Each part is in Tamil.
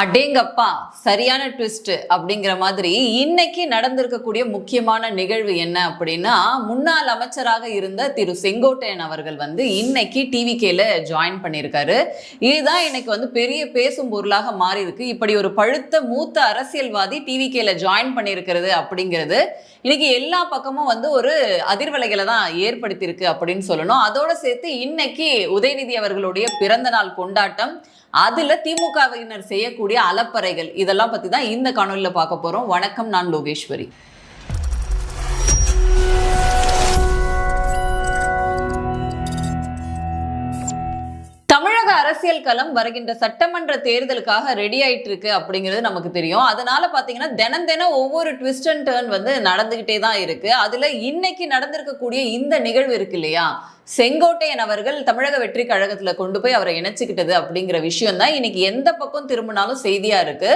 அடேங்கப்பா சரியான ட்விஸ்ட் அப்படிங்கிற மாதிரி இன்னைக்கு நடந்திருக்கக்கூடிய முக்கியமான நிகழ்வு என்ன அப்படின்னா முன்னாள் அமைச்சராக இருந்த திரு செங்கோட்டையன் அவர்கள் வந்து இன்னைக்கு டிவிகேல ஜாயின் பண்ணியிருக்காரு. இதுதான் இன்னைக்கு வந்து பெரிய பேசும் பொருளாக மாறி இருக்கு இப்படி ஒரு பழுத்த மூத்த அரசியல்வாதி டிவிகேல ஜாயின் பண்ணியிருக்கிறது அப்படிங்கிறது இன்னைக்கு எல்லா பக்கமும் வந்து ஒரு அதிர்வலைகளை தான் ஏற்படுத்தியிருக்கு அப்படின்னு சொல்லணும். அதோட சேர்த்து இன்னைக்கு உதயநிதி அவர்களுடைய பிறந்த நாள் கொண்டாட்டம் அதுல திமுகவினர் செய்யக்கூடிய அலப்பறைகள். இதெல்லாம் பத்தி தான் இந்த காணொலியில் பார்க்க போறோம். வணக்கம் நான் லோகேஸ்வரி. தேர்தல் களம் வருகின்ற சட்டமன்ற தேர்தலுக்காக ரெடி ஆயிட்டு இருக்கு அப்படிங்கிறது நமக்கு தெரியும். அதனால பாத்தீங்கன்னா தினம் தினம் ஒவ்வொரு ட்விஸ்ட் அண்ட் டேர்ன் வந்து நடந்துகிட்டே தான் இருக்கு. அதுல இன்னைக்கு நடந்திருக்கக்கூடிய இந்த நிகழ்வு இருக்கு இல்லையா? செங்கோட்டையன் அவர்கள் தமிழக வெற்றி கழகத்துல கொண்டு போய் அவரை இணைச்சுக்கிட்டது அப்படிங்கிற விஷயம் தான் இன்னைக்கு எந்த பக்கம் திரும்பினாலும் செய்தியா இருக்கு.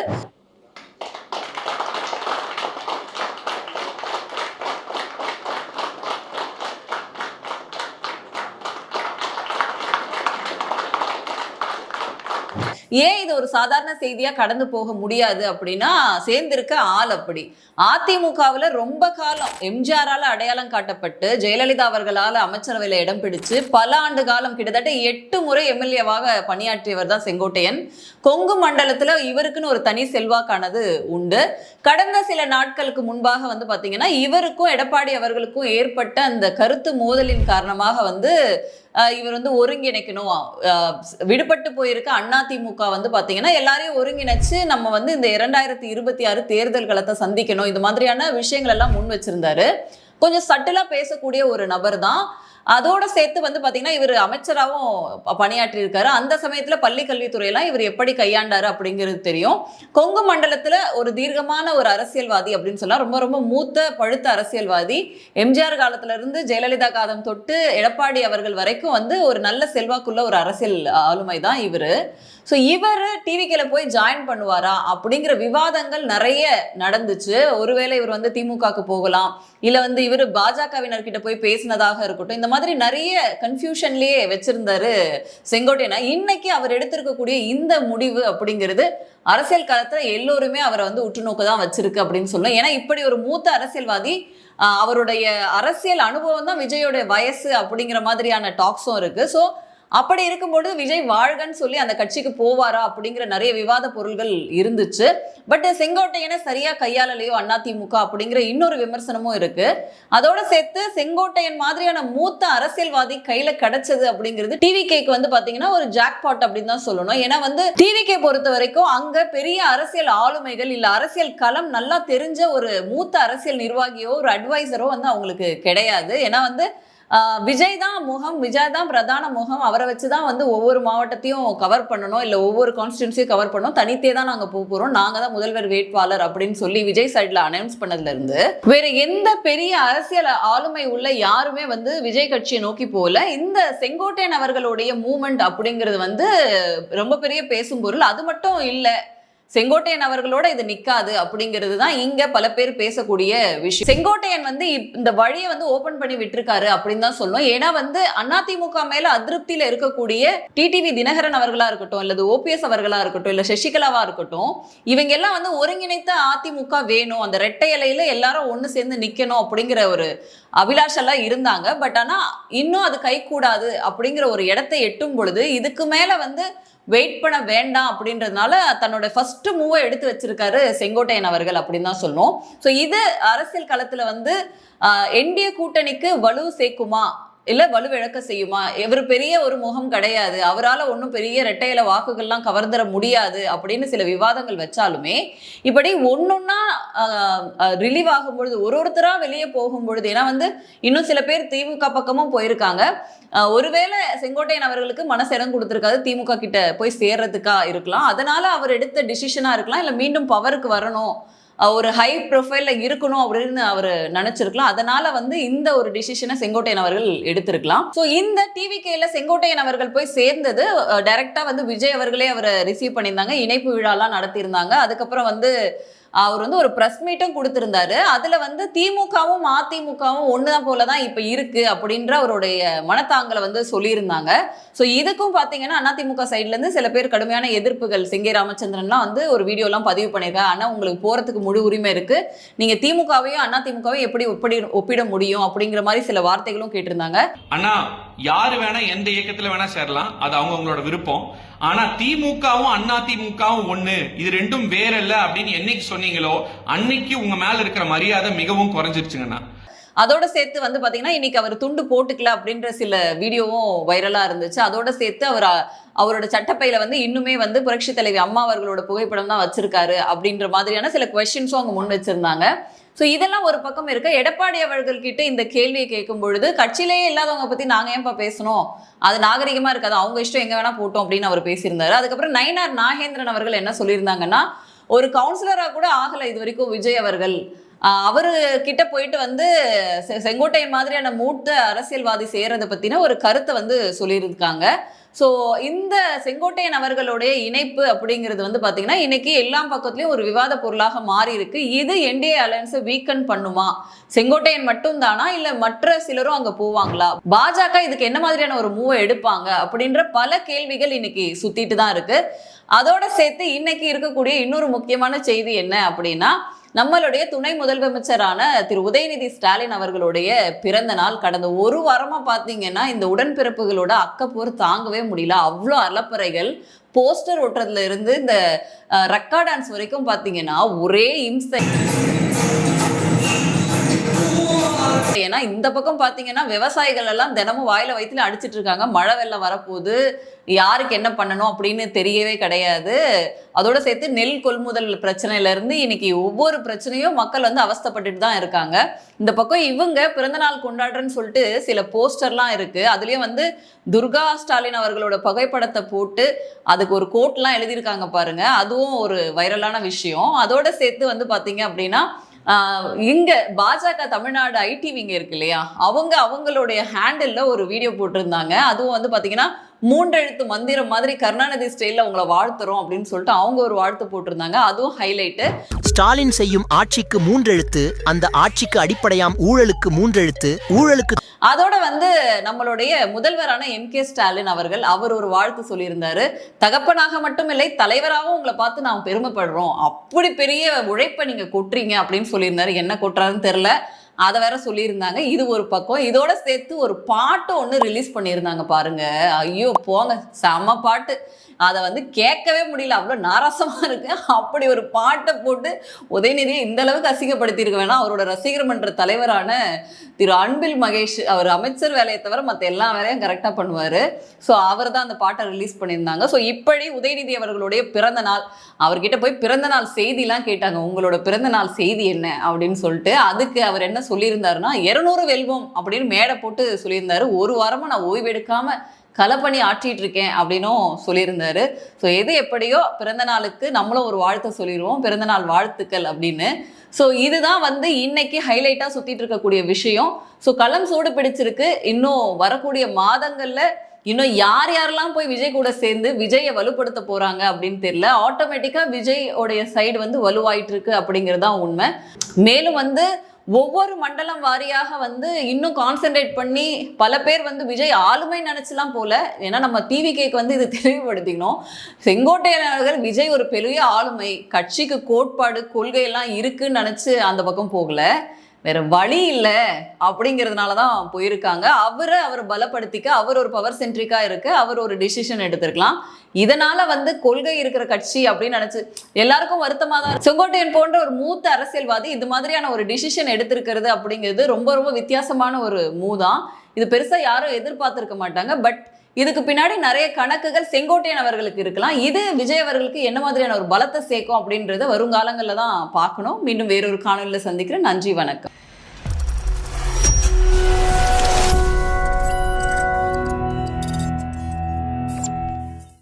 ஏன் இது ஒரு சாதாரண செய்தியா கடந்து போக முடியாது அப்படின்னா சேர்ந்திருக்க ஆள் அப்படி. அதிமுகவில் ரொம்ப காலம் எம்ஜிஆரால் அடையாளம் காட்டப்பட்டு ஜெயலலிதா அவர்களால் அமைச்சரவையில் இடம் பிடிச்சு பல ஆண்டு காலம் கிட்டத்தட்ட எட்டு முறை எம்எல்ஏவாக பணியாற்றியவர் தான் செங்கோட்டையன். கொங்கு மண்டலத்தில் இவருக்குன்னு ஒரு தனி செல்வாக்கானது உண்டு. கடந்த சில நாட்களுக்கு முன்பாக வந்து பார்த்தீங்கன்னா இவருக்கும் எடப்பாடி அவர்களுக்கும் ஏற்பட்ட அந்த கருத்து மோதலின் காரணமாக வந்து இவர் வந்து ஒருங்கிணைக்கணும். அஹ், விடுபட்டு போயிருக்க அதிமுக வந்து பாத்தீங்கன்னா எல்லாரையும் ஒருங்கிணைச்சு நம்ம வந்து இந்த இரண்டாயிரத்தி இருபத்தி ஆறு தேர்தல் களத்தை சந்திக்கணும். இது மாதிரியான விஷயங்கள் எல்லாம் முன் வச்சிருந்தாரு. கொஞ்சம் சட்டிலாக பேசக்கூடிய ஒரு நபர் தான். அதோட சேர்த்து வந்து பார்த்தீங்கன்னா இவர் அமைச்சராகவும் பணியாற்றி இருக்காரு அந்த சமயத்தில் பள்ளி கல்வித்துறையெல்லாம் இவர் எப்படி கையாண்டாரு அப்படிங்கிறது தெரியும். கொங்கு மண்டலத்தில் ஒரு தீர்க்கமான ஒரு அரசியல்வாதி அப்படின்னு சொல்லலாம் ரொம்ப ரொம்ப மூத்த பழுத்த அரசியல்வாதி. எம்ஜிஆர் காலத்திலிருந்து ஜெயலலிதா காலம் தொட்டு எடப்பாடி அவர்கள் வரைக்கும் வந்து ஒரு நல்ல செல்வாக்குள்ள ஒரு அரசியல் ஆளுமை தான் இவரு. ஸோ இவர் டிவிக்கில் போய் ஜாயின் பண்ணுவாரா அப்படிங்கிற விவாதங்கள் நிறைய நடந்துச்சு. ஒருவேளை இவர் வந்து திமுகக்கு போகலாம். இல்லை வந்து இவர் பாஜகவினர்கிட்ட போய் பேசினதாக இருக்கட்டும். இந்த மாதிரி நிறைய கன்ஃபியூஷன்லயே வச்சிருந்தாரு செங்கோட்டையனா. இன்னைக்கு அவர் எடுத்திருக்கக்கூடிய இந்த முடிவு அப்படிங்கிறது அரசியல் காலத்துல எல்லோருமே அவரை வந்து உற்றுநோக்க தான் வச்சிருக்கு அப்படின்னு சொல்லலாம் ஏன்னா இப்படி ஒரு மூத்த அரசியல்வாதி அவருடைய அரசியல் அனுபவம் தான் விஜயோட வயசு அப்படிங்கிற மாதிரியான டாக்ஸும் இருக்கு. ஸோ அப்படி இருக்கும்போது விஜய் வாழ்கன்னு சொல்லி அந்த கட்சிக்கு போவாரா அப்படிங்கிற நிறைய விவாத பொருள்கள் இருந்துச்சு. பட் செங்கோட்டையனை சரியா கையாளலையோ அதிமுக அப்படிங்கிற இன்னொரு விமர்சனமும் இருக்கு. அதோட சேர்த்து செங்கோட்டையன் மாதிரியான மூத்த அரசியல்வாதி கையில கிடைச்சது அப்படிங்கிறது டிவி கேக்கு வந்து பாத்தீங்கன்னா ஒரு ஜாக்பாட் அப்படின்னு தான் சொல்லணும். ஏன்னா வந்து டிவி கே பொறுத்த வரைக்கும் அங்க பெரிய அரசியல் ஆளுமைகள் இல்ல அரசியல் களம் நல்லா தெரிஞ்ச ஒரு மூத்த அரசியல் நிர்வாகியோ ஒரு அட்வைசரோ வந்து அவங்களுக்கு கிடையாது. ஏன்னா வந்து விஜய் தான் முகம் விஜய் தான் பிரதான முகம். அவரை வச்சு தான் வந்து ஒவ்வொரு மாவட்டத்தையும் கவர் பண்ணணும். இல்லை ஒவ்வொரு கான்ஸ்டியூன்சியும் கவர் பண்ணணும். தனித்தே தான் நாங்கள் போக போகிறோம் நாங்கள் தான் முதல்வர் வேட்பாளர் அப்படின்னு சொல்லி விஜய் சைடில் அனௌன்ஸ் பண்ணதுலேருந்து வேறு வேற எந்த பெரிய அரசியல் ஆளுமை உள்ள யாருமே வந்து விஜய் கட்சியை நோக்கி போகல. இந்த செங்கோட்டையன் அவர்களுடைய மூமெண்ட் அப்படிங்கிறது வந்து ரொம்ப பெரிய பேசும் பொருள். அது மட்டும் இல்லை. செங்கோட்டையன் அவர்களோட இது நிக்காது அப்படிங்கிறது தான் இங்க பல பேர் பேசக்கூடிய விஷயம். செங்கோட்டையன் வந்து இப்- இந்த வழியை வந்து ஓபன் பண்ணி விட்டிருக்காரு அப்படின்னு தான் சொல்லணும். ஏன்னா வந்து அதிமுக மேல அதிருப்தியில இருக்கக்கூடிய டிடிவி தினகரன் அவர்களா இருக்கட்டும் அல்லது ஓபிஎஸ் அவர்களா இருக்கட்டும் இல்ல சசிகலாவா இருக்கட்டும் இவங்க எல்லாம் வந்து ஒருங்கிணைத்த அதிமுக வேணும். அந்த ரெட்டை இலையில எல்லாரும் ஒண்ணு சேர்ந்து நிக்கணும் அப்படிங்கிற ஒரு அபிலாஷெல்லாம் இருந்தாங்க. பட் ஆனா இன்னும் அது கை கூடாது அப்படிங்கிற ஒரு இடத்தை எட்டும் பொழுது இதுக்கு மேல வந்து வெயிட் பண்ண வேண்டாம் அப்படின்றதுனால தன்னோட ஃபர்ஸ்ட் மூவை எடுத்து வச்சிருக்காரு செங்கோட்டையன் அவர்கள் அப்படின்னு தான் சொல்லணும் ஸோ இது அரசியல் களத்தில் வந்து என்டிஏ கூட்டணிக்கு வலு சேர்க்குமா? இல்ல வலுவிழக்க செய்யுமா? இவர் பெரிய ஒரு முகம் கிடையாது. அவரால் ஒன்றும் பெரிய ரெட்டையில வாக்குகள்லாம் கவர்ந்துட முடியாது அப்படின்னு சில விவாதங்கள் வச்சாலுமே இப்படி ஒன்னொன்னா ரிலீவ் ஆகும் பொழுது ஒரு ஒருத்தரா வெளியே போகும் பொழுது ஏன்னா வந்து இன்னும் சில பேர் திமுக பக்கமும் போயிருக்காங்க. ஒருவேளை செங்கோட்டையன் அவர்களுக்கு மனசிடம் கொடுத்துருக்காது திமுக கிட்ட போய் சேர்றதுக்கா இருக்கலாம். அதனால அவர் எடுத்த டிசிஷனா இருக்கலாம் இல்ல மீண்டும் பவருக்கு வரணும். ஒரு ஹை ப்ரொஃபைல்ல இருக்கணும் அப்படின்னு அவர் நினைச்சிருக்கலாம். அதனால வந்து இந்த ஒரு டிசிஷனை செங்கோட்டையன் அவர்கள் எடுத்திருக்கலாம். ஸோ இந்த டிவி கேல செங்கோட்டையன் அவர்கள் போய் சேர்ந்தது டைரக்டா வந்து விஜய் அவர்களே அவரை ரிசீவ் பண்ணியிருந்தாங்க. இணைப்பு விழாலாம் நடத்தியிருந்தாங்க. அதுக்கப்புறம் வந்து அவர் வந்து ஒரு ப்ரெஸ் மீட்டும் கொடுத்திருந்தாரு. அதுல வந்து திமுகவும் அதிமுகவும் ஒண்ணுதான் போலதான் இப்ப இருக்கு அப்படின்ற அவருடைய மனத்தாங்கலை வந்து சொல்லியிருந்தாங்க. ஸோ இதுக்கும் பாத்தீங்கன்னா அதிமுக சைட்ல இருந்து சில பேர் கடுமையான எதிர்ப்புகள். சிங்கே ராமச்சந்திரன்லாம் வந்து ஒரு வீடியோ எல்லாம் பதிவு பண்ணியிருக்காங்க. ஆனா உங்களுக்கு போறதுக்கு முழு உரிமை இருக்கு. நீங்க திமுகவையும் அதிமுகவையும் எப்படி ஒப்படி ஒப்பிட முடியும் அப்படிங்கிற மாதிரி சில வார்த்தைகளும் கேட்டிருந்தாங்க. அண்ணா யாரு வேணா எந்த இயக்கத்துல வேணா சேரலாம். அது அவங்கவங்களோட விருப்பம். ஆனா திமுகவும் அண்ணா திமுகவும் ஒண்ணு. இது ரெண்டும் வேற இல்ல அப்படின்னு என்னைக்கு சொன்னீங்களோ அன்னைக்கு உங்க மேல இருக்கிற மரியாதை மிகவும் குறைஞ்சிருச்சுங்கண்ணா. அதோட சேர்த்து வந்து பாத்தீங்கன்னா இன்னைக்கு அவர் துண்டு போட்டுக்கல அப்படின்ற சில வீடியோவும் வைரலா இருந்துச்சு. அதோட சேர்த்து அவர் அவரோட சட்டப்பையில வந்து இன்னுமே வந்து புரட்சி தலைவி அம்மா அவர்களோட புகைப்படம் தான் வச்சிருக்காரு அப்படின்ற மாதிரியான சில கொஸ்டின்ஸும் அவங்க முன் வச்சிருந்தாங்க. ஸோ இதெல்லாம் ஒரு பக்கம் இருக்க. எடப்பாடி அவர்கள் கிட்ட இந்த கேள்வியை கேட்கும் பொழுது கட்சியிலேயே இல்லாதவங்க பத்தி நாங்க ஏன்பா பேசணும் அது நாகரிகமா இருக்காது. அவங்க இஷ்டம் எங்க வேணா போட்டோம் அப்படின்னு அவர் பேசியிருந்தாரு. அதுக்கப்புறம் நயினார் நாகேந்திரன் அவர்கள் என்ன சொல்லியிருந்தாங்கன்னா ஒரு கவுன்சிலரா கூட ஆகல இது வரைக்கும் விஜய் அவர்கள். அவரு கிட்ட போயிட்டு வந்து செ- செங்கோட்டையன் மாதிரியான மூத்த அரசியல்வாதி செய்யறதை பத்தின ஒரு கருத்தை வந்து சொல்லியிருக்காங்க. ஸோ இந்த செங்கோட்டையன் அவர்களுடைய இணைப்பு அப்படிங்கிறது வந்து பார்த்தீங்கன்னா இன்னைக்கு எல்லா பக்கத்துலேயும் ஒரு விவாத பொருளாக மாறி இருக்கு இது என்டிஏ அலையன்ஸை வீக்கன் பண்ணுமா? செங்கோட்டையன் மட்டும் தானா இல்லை மற்ற சிலரும் அங்கே போவாங்களா? பாஜக இதுக்கு என்ன மாதிரியான ஒரு மூவை எடுப்பாங்க? அப்படின்ற பல கேள்விகள் இன்னைக்கு சுத்திட்டு தான் இருக்கு. அதோட சேர்த்து இன்னைக்கு இருக்கக்கூடிய இன்னொரு முக்கியமான செய்தி என்ன அப்படின்னா நம்மளுடைய துணை முதலமைச்சரான திரு உதயநிதி ஸ்டாலின் அவர்களுடைய பிறந்த நாள் கடந்த ஒரு வாரமா பாத்தீங்கன்னா இந்த உடன்பிறப்புகளோட அக்கப்போர் தாங்கவே முடியல. அவ்வளோ அலப்பறைகள். போஸ்டர் ஓட்டுறதுல இருந்து இந்த ரெக்கா டான்ஸ் வரைக்கும் பாத்தீங்கன்னா ஒரே இம்சை. ஏன்னா இந்த பக்கம் பாத்தீங்கன்னா விவசாயிகள் எல்லாம் தினமும் வாயில வயித்துல அடிச்சிட்டு இருக்காங்க. மழை வெள்ளம் வரப்போகுது. யாருக்கு என்ன பண்ணணும் அப்படின்னு தெரியவே கிடையாது. அதோட சேர்த்து நெல் கொள்முதல் பிரச்சனையில இருந்து இன்னைக்கு ஒவ்வொரு பிரச்சனையும் மக்கள் வந்து அவஸ்தைப்பட்டுட்டு தான் இருக்காங்க. இந்த பக்கம் இவங்க பிறந்தநாள் கொண்டாடுறேன்னு சொல்லிட்டு சில போஸ்டர்லாம் இருக்கு. அதுலயும் வந்து துர்கா ஸ்டாலின் அவர்களோட புகைப்படத்தை போட்டு அதுக்கு ஒரு கோட்லாம் எழுதியிருக்காங்க பாருங்க. அதுவும் ஒரு வைரலான விஷயம். அதோட சேர்த்து வந்து பாத்தீங்க அப்படின்னா இங்க பாஜக தமிழ்நாடு ஐடி விங்க இருக்கு இல்லையா? அவங்க அவங்களுடைய ஹேண்டில் ஒரு வீடியோ போட்டிருந்தாங்க. அதுவும் வந்து பாத்தீங்கன்னா மூன்றெழுத்து மந்திரம் மாதிரி கருணாநிதி ஸ்டைல்ல அவங்கள வாழ்த்துறோம் அப்படின்னு சொல்லிட்டு அவங்க ஒரு வாழ்த்து போட்டிருந்தாங்க. அதுவும் ஹைலைட்டு ஸ்டாலின் செய்யும் ஆட்சிக்கு மூன்றெழுத்து அந்த ஆட்சிக்கு அடிப்படையாம் ஊழலுக்கு மூன்றெழுத்து ஊழலுக்கு அதோட வந்து நம்மளுடைய முதல்வரான எம் கே ஸ்டாலின் அவர்கள் அவர் ஒரு வாழ்த்து சொல்லியிருந்தாரு. தகப்பனாக மட்டுமில்லை தலைவராகவும் உங்களை பார்த்து நாம் பெருமைப்படுறோம். அப்படி பெரிய உழைப்பை நீங்க கொட்டுறீங்க அப்படின்னு சொல்லியிருந்தாரு. என்ன கொட்டுறாருன்னு தெரியல. அதை வேற சொல்லியிருந்தாங்க. இது ஒரு பக்கம். இதோட சேர்த்து ஒரு பாட்டு ஒன்று ரிலீஸ் பண்ணியிருந்தாங்க பாருங்க. ஐயோ போங்க. செம பாட்டு. அதை வந்து கேட்கவே முடியல. அவ்வளோ நாராசமா இருக்கு. அப்படி ஒரு பாட்டை போட்டு உதயநிதியை இந்த அளவுக்கு அசிங்கப்படுத்தியிருக்க வேணாம் அவரோட ரசிகர் மன்ற தலைவரான திரு அன்பில் மகேஷ் அவர் அமைச்சர் வேலையை தவிர மற்ற எல்லா வேலையும் கரெக்டாக பண்ணுவார். ஸோ அவர் தான் அந்த பாட்டை ரிலீஸ் பண்ணியிருந்தாங்க. ஸோ இப்படி உதயநிதி அவர்களுடைய பிறந்த நாள் அவர்கிட்ட போய் பிறந்த நாள் செய்திலாம் கேட்டாங்க. உங்களோட பிறந்த நாள் செய்தி என்ன? அப்படின்னு சொல்லிட்டு அதுக்கு அவர் என்ன சொல்லியிருந்தாருன்னா இருநூறு வெல்வம் அப்படின்னு மேடை போட்டு சொல்லியிருந்தாரு. ஒரு வாரமாக நான் ஓய்வு எடுக்காம களப்பணி ஆற்றிட்டு இருக்கேன் அப்படின்னும் சொல்லியிருந்தாரு. ஸோ எது எப்படியோ பிறந்த நாளுக்கு நம்மளும் ஒரு வாழ்த்தை சொல்லிடுவோம் பிறந்த நாள் வாழ்த்துக்கள் அப்படின்னு. ஸோ இதுதான் வந்து இன்னைக்கு ஹைலைட்டாக சுற்றிட்டு இருக்கக்கூடிய விஷயம். ஸோ களம் சூடு பிடிச்சிருக்கு. இன்னும் வரக்கூடிய மாதங்களில் இன்னும் யார் யாரெல்லாம் போய் விஜய் கூட சேர்ந்து விஜயை வலுப்படுத்த போறாங்க அப்படின்னு தெரியல. ஆட்டோமேட்டிக்கா விஜய் உடைய சைடு வந்து வலுவாயிட்டு இருக்கு அப்படிங்கிறது தான் உண்மை. மேலும் வந்து ஒவ்வொரு மண்டலம் வாரியாக வந்து இன்னும் கான்சென்ட்ரேட் பண்ணி பல பேர் வந்து விஜய் ஆளுமை நினைச்சுலாம் போல. ஏன்னா நம்ம டிவி கேக்கு வந்து இது தெளிவுபடுத்திக்கணும். செங்கோட்டையன் விஜய் ஒரு பெரிய ஆளுமை. கட்சிக்கு கோட்பாடு கொள்கையெல்லாம் இருக்குன்னு நினச்சி அந்த பக்கம் போகல. வேற வழி இல்லை அப்படிங்கிறதுனால தான் போயிருக்காங்க. அவரை அவர் பலப்படுத்திக்க அவர் ஒரு பவர் சென்ட்ரிக்காக இருக்கு அவர் ஒரு டிசிஷன் எடுத்திருக்கலாம். இதனால வந்து கொள்கை இருக்கிற கட்சி அப்படின்னு நினைச்சு எல்லாருக்கும் வருத்தமா தான் செங்கோட்டையன் போன்ற ஒரு மூத்த அரசியல்வாதி இது மாதிரியான ஒரு டிசிஷன் எடுத்திருக்கிறது அப்படிங்கிறது ரொம்ப ரொம்ப வித்தியாசமான ஒரு மூ தான் இது பெருசா யாரும் எதிர்பார்த்திருக்க மாட்டாங்க. பட் இதுக்கு பின்னாடி நிறைய கணக்குகள் செங்கோட்டையன் அவர்களுக்கு இருக்கலாம். இது விஜய் அவர்களுக்கு என்ன மாதிரியான ஒரு பலத்தை சேர்க்கும் அப்படின்றத வருங்காலங்களில் தான் பார்க்கணும். மீண்டும் வேறொரு காணொலியில் சந்திக்கிறேன். நன்றி வணக்கம்.